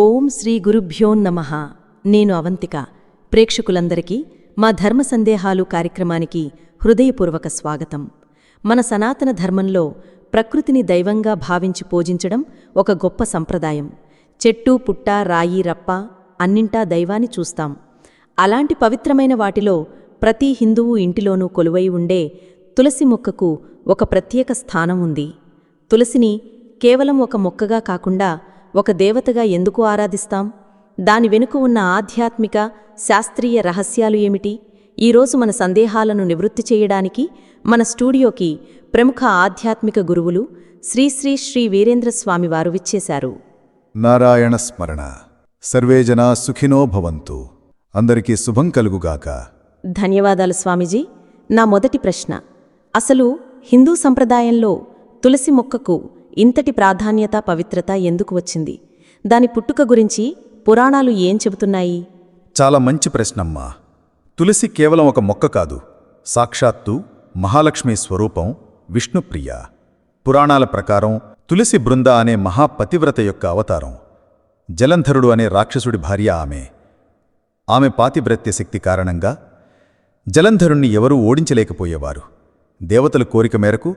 ఓం శ్రీ గురుభ్యో నమ. నేను అవంతిక. ప్రేక్షకులందరికీ మా ధర్మ సందేహాలు కార్యక్రమానికి హృదయపూర్వక స్వాగతం. మన సనాతన ధర్మంలో ప్రకృతిని దైవంగా భావించి పూజించడం ఒక గొప్ప సంప్రదాయం. చెట్టు పుట్ట రాయి రప్ప అన్నింటా దైవాన్ని చూస్తాం. అలాంటి పవిత్రమైన వాటిలో ప్రతి హిందువు ఇంటిలోనూ కొలువై ఉండే తులసి మొక్కకు ఒక ప్రత్యేక స్థానం ఉంది. తులసిని కేవలం ఒక మొక్కగా కాకుండా ఒక దేవతగా ఎందుకు ఆరాధిస్తాం? దాని వెనుక ఉన్న ఆధ్యాత్మిక శాస్త్రీయ రహస్యాలు ఏమిటి? ఈరోజు మన సందేహాలను నివృత్తి చేయడానికి మన స్టూడియోకి ప్రముఖ ఆధ్యాత్మిక గురువులు శ్రీ శ్రీ శ్రీ వీరేంద్ర స్వామి వారు విచ్చేశారు. నారాయణ స్మరణ. సర్వే జనా సుఖినో భవంతు. అందరికీ శుభం కలుగుగాక. ధన్యవాదాలు స్వామీజీ. నా మొదటి ప్రశ్న. అసలు హిందూ సంప్రదాయంలో తులసి మొక్కకు ఇంతటి ప్రాధాన్యత పవిత్రత ఎందుకు వచ్చింది? దాని పుట్టుక గురించి పురాణాలు ఏం చెబుతున్నాయి? చాలా మంచి ప్రశ్నమ్మా. తులసి కేవలం ఒక మొక్క కాదు. సాక్షాత్తు మహాలక్ష్మి స్వరూపం విష్ణుప్రియ. పురాణాల ప్రకారం తులసి బృంద అనే మహాపతివ్రత యొక్క అవతారం. జలంధరుడు అనే రాక్షసుడి భార్య ఆమె. ఆమె పాతివ్రత్య శక్తి కారణంగా జలంధరుణ్ణి ఎవరూ ఓడించలేకపోయేవారు. దేవతల కోరిక మేరకు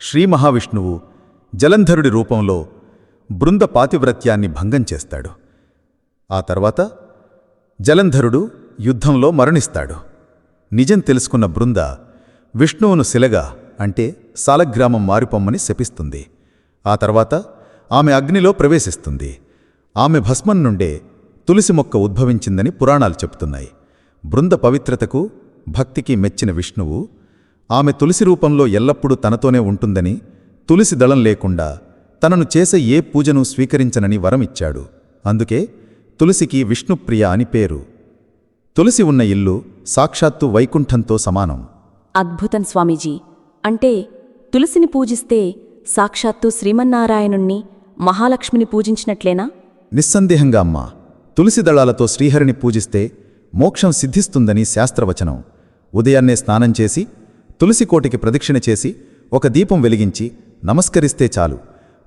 శ్రీ మహావిష్ణువు జలంధరుడి రూపంలో బృంద పాతివ్రత్యాన్ని భంగం చేస్తాడు. ఆ తర్వాత జలంధరుడు యుద్ధంలో మరణిస్తాడు. నిజం తెలుసుకున్న బృంద విష్ణువును శిలగా అంటే సాలగ్రామం మారిపొమ్మని శపిస్తుంది. ఆ తర్వాత ఆమె అగ్నిలో ప్రవేశిస్తుంది. ఆమె భస్మం నుండే తులసి మొక్క ఉద్భవించిందని పురాణాలు చెప్తున్నాయి బృంద పవిత్రతకు భక్తికి మెచ్చిన విష్ణువు ఆమె తులసి రూపంలో ఎల్లప్పుడూ తనతోనే ఉంటుందని తులసి దళం లేకుండా తనను చేసే ఏ పూజను స్వీకరించనని వరమిచ్చాడు. అందుకే తులసికి విష్ణుప్రియ అని పేరు. తులసి ఉన్న ఇల్లు సాక్షాత్తు వైకుంఠంతో సమానం. అద్భుతం స్వామీజీ. అంటే తులసిని పూజిస్తే సాక్షాత్తు శ్రీమన్నారాయణుణ్ణి మహాలక్ష్మిని పూజించినట్లేనా? నిస్సందేహంగా అమ్మా తులసి దళాలతో శ్రీహరిని పూజిస్తే మోక్షం సిద్ధిస్తుందని శాస్త్రవచనం. ఉదయాన్నే స్నానం చేసి తులసి కోటికి ప్రదక్షిణ చేసి ఒక దీపం వెలిగించి నమస్కరిస్తే చాలు.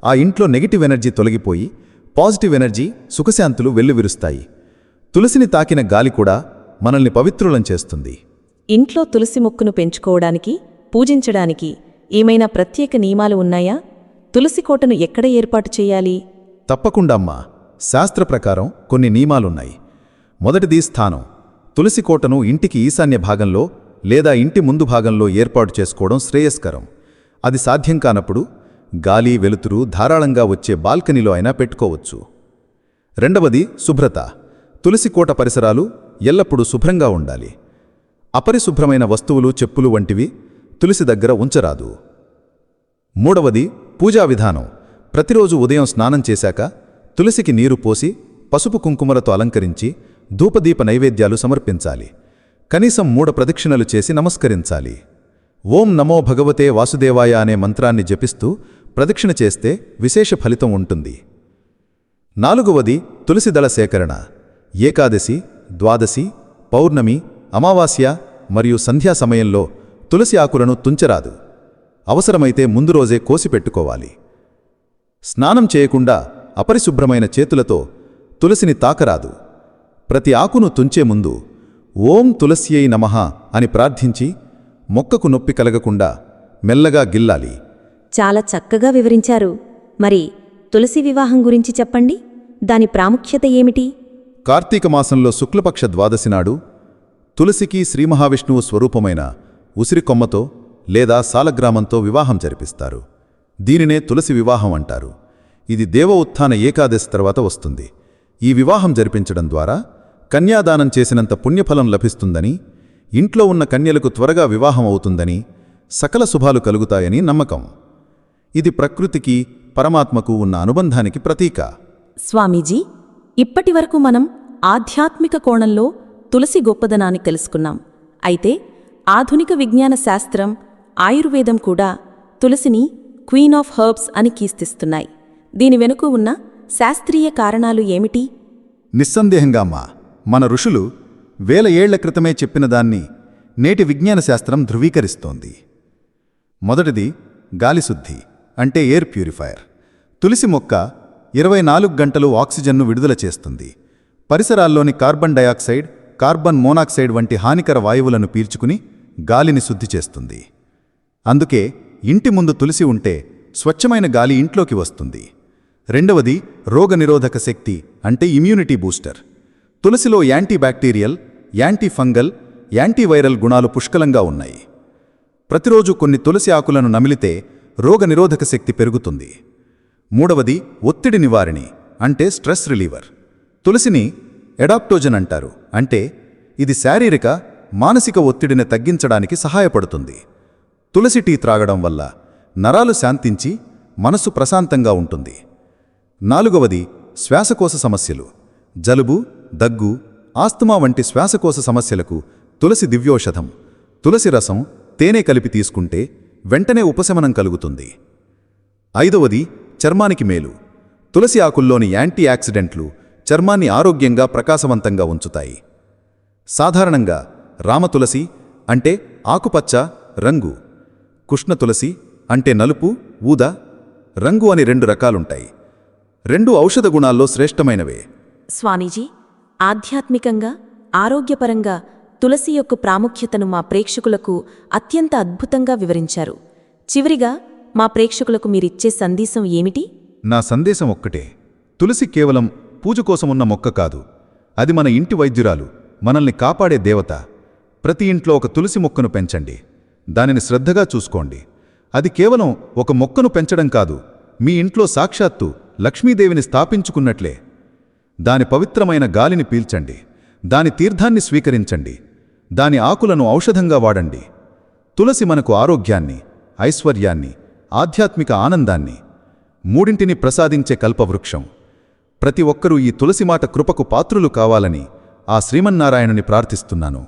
ఆ ఇంట్లో నెగిటివ్ ఎనర్జీ తొలగిపోయి పాజిటివ్ ఎనర్జీ సుఖశాంతులు వెల్లువిరుస్తాయి. తులసిని తాకిన గాలి కూడా మనల్ని పవిత్రులం చేస్తుంది. ఇంట్లో తులసి మొక్కును పెంచుకోవడానికి పూజించడానికి ఏమైనా ప్రత్యేక నియమాలు ఉన్నాయా? తులసి కోటను ఎక్కడ ఏర్పాటు చేయాలి? తప్పకుండా అమ్మా. శాస్త్ర ప్రకారం కొన్ని నియమాలున్నాయి. మొదటిది స్థానం. తులసి కోటను ఇంటికి ఈశాన్య భాగంలో లేదా ఇంటి ముందు భాగంలో ఏర్పాటు చేసుకోవడం శ్రేయస్కరం. అది సాధ్యం కానప్పుడు గాలి వెలుతురు ధారాళంగా వచ్చే బాల్కనీలో అయినా పెట్టుకోవచ్చు. రెండవది శుభ్రత. తులసి కోట పరిసరాలు ఎల్లప్పుడూ శుభ్రంగా ఉండాలి. అపరిశుభ్రమైన వస్తువులు చెప్పులు వంటివి తులసి దగ్గర ఉంచరాదు. మూడవది పూజా విధానం. ప్రతిరోజు ఉదయం స్నానం చేశాక తులసికి నీరు పోసి పసుపు కుంకుమలతో అలంకరించి ధూపదీప నైవేద్యాలు సమర్పించాలి. కనీసం మూడు ప్రదక్షిణలు చేసి నమస్కరించాలి. ఓం నమో భగవతే వాసుదేవాయ అనే మంత్రాన్ని జపిస్తూ ప్రదక్షిణ చేస్తే విశేష ఫలితం ఉంటుంది. నాలుగవది తులసిదళ సేకరణ. ఏకాదశి ద్వాదశి పౌర్ణమి అమావాస్య మరియు సంధ్యా సమయంలో తులసి ఆకులను తుంచరాదు. అవసరమైతే ముందు రోజే కోసి పెట్టుకోవాలి. స్నానం చేయకుండా అపరిశుభ్రమైన చేతులతో తులసిని తాకరాదు. ప్రతి ఆకును తుంచే ముందు ఓం తులస్యై నమః అని ప్రార్థించి మొక్కకు నొప్పి కలగకుండా మెల్లగా గిల్లాలి. చాలా చక్కగా వివరించారు. మరి తులసి వివాహం గురించి చెప్పండి. దాని ప్రాముఖ్యత ఏమిటి? కార్తీక మాసంలో శుక్లపక్ష ద్వాదశి నాడు తులసికి శ్రీమహావిష్ణువు స్వరూపమైన ఉసిరికొమ్మతో లేదా సాలగ్రామంతో వివాహం జరిపిస్తారు. దీనినే తులసి వివాహం అంటారు. ఇది దేవ ఉత్థాన ఏకాదశి తర్వాత వస్తుంది. ఈ వివాహం జరిపించడం ద్వారా కన్యాదానం చేసినంత పుణ్యఫలం లభిస్తుందని ఇంట్లో ఉన్న కన్యలకు త్వరగా వివాహం అవుతుందని సకల శుభాలు కలుగుతాయని నమ్మకం. ఇది ప్రకృతికి పరమాత్మకు ఉన్న అనుబంధానికి ప్రతీక. స్వామీజీ ఇప్పటివరకు మనం ఆధ్యాత్మిక కోణంలో తులసి గొప్పదనాన్ని తెలుసుకున్నాం. అయితే ఆధునిక విజ్ఞాన శాస్త్రం ఆయుర్వేదం కూడా తులసిని క్వీన్ ఆఫ్ హర్బ్స్ అని కీర్తిస్తున్నాయి. దీని వెనుక ఉన్న శాస్త్రీయ కారణాలు ఏమిటి? నిస్సందేహంగా అమ్మా మన ఋషులు వేల ఏళ్ళ క్రితమే చెప్పిన దాన్ని నేటి విజ్ఞాన శాస్త్రం ధృవీకరిస్తోంది. మొదటిది గాలిశుద్ధి అంటే ఎయిర్ ప్యూరిఫైయర్. తులసి మొక్క ఇరవై నాలుగు గంటలు ఆక్సిజన్ను విడుదల చేస్తుంది. పరిసరాల్లోని కార్బన్ డయాక్సైడ్ కార్బన్ మోనాక్సైడ్ వంటి హానికర వాయువులను పీల్చుకుని గాలిని శుద్ధి చేస్తుంది. అందుకే ఇంటి ముందు తులసి ఉంటే స్వచ్ఛమైన గాలి ఇంట్లోకి వస్తుంది. రెండవది రోగనిరోధక శక్తి అంటే ఇమ్యూనిటీ బూస్టర్. తులసిలో యాంటీబ్యాక్టీరియల్ యాంటీ ఫంగల్ యాంటీవైరల్ గుణాలు పుష్కలంగా ఉన్నాయి. ప్రతిరోజు కొన్ని తులసి ఆకులను నమిలితే రోగనిరోధక శక్తి పెరుగుతుంది. మూడవది ఒత్తిడి నివారిణి అంటే స్ట్రెస్ రిలీవర్. తులసిని ఎడాప్టోజన్ అంటారు అంటే ఇది శారీరక మానసిక ఒత్తిడిని తగ్గించడానికి సహాయపడుతుంది. తులసి టీ త్రాగడం వల్ల నరాలు శాంతించి మనస్సు ప్రశాంతంగా ఉంటుంది. నాలుగవది శ్వాసకోశ సమస్యలు జలుబు దగ్గు ఆస్తమా వంటి శ్వాసకోశ సమస్యలకు తులసి దివ్యోషధం. తులసి రసం తేనె కలిపి తీసుకుంటే వెంటనే ఉపశమనం కలుగుతుంది. ఐదవది చర్మానికి మేలు. తులసి ఆకుల్లోని యాంటీ యాక్సిడెంట్లు చర్మాన్ని ఆరోగ్యంగా ప్రకాశవంతంగా ఉంచుతాయి. సాధారణంగా రామతులసి అంటే ఆకుపచ్చ రంగు. కృష్ణ తులసి అంటే నలుపు ఊద రంగు అని రెండు రకాలుంటాయి. రెండు ఔషధ గుణాల్లో శ్రేష్టమైనవే. స్వామీజీ ఆధ్యాత్మికంగా ఆరోగ్యపరంగా తులసి యొక్క ప్రాముఖ్యతను మా ప్రేక్షకులకు అత్యంత అద్భుతంగా వివరించారు. చివరిగా మా ప్రేక్షకులకు మీరిచ్చే సందేశం ఏమిటి? నా సందేశం ఒక్కటే. తులసి కేవలం పూజ కోసమున్న మొక్క కాదు. అది మన ఇంటి వైద్యురాలు మనల్ని కాపాడే దేవత. ప్రతి ఇంట్లో ఒక తులసి మొక్కను పెంచండి. దానిని శ్రద్ధగా చూసుకోండి. అది కేవలం ఒక మొక్కను పెంచడం కాదు. మీ ఇంట్లో సాక్షాత్తు లక్ష్మీదేవిని స్థాపించుకున్నట్లే. దాని పవిత్రమైన గాలిని పీల్చండి. దాని తీర్థాన్ని స్వీకరించండి. దాని ఆకులను ఔషధంగా వాడండి. తులసి మనకు ఆరోగ్యాన్ని ఐశ్వర్యాన్ని ఆధ్యాత్మిక ఆనందాన్ని మూడింటిని ప్రసాదించే కల్పవృక్షం. ప్రతి ఒక్కరూ ఈ తులసిమాట కృపకు పాత్రులు కావాలని ఆ శ్రీమన్నారాయణుని ప్రార్థిస్తున్నాను.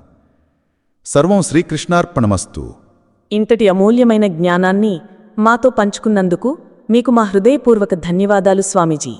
సర్వం శ్రీకృష్ణార్పణమస్తు. ఇంతటి అమూల్యమైన జ్ఞానాన్ని మాతో పంచుకున్నందుకు మీకు మా హృదయపూర్వక ధన్యవాదాలు స్వామీజీ.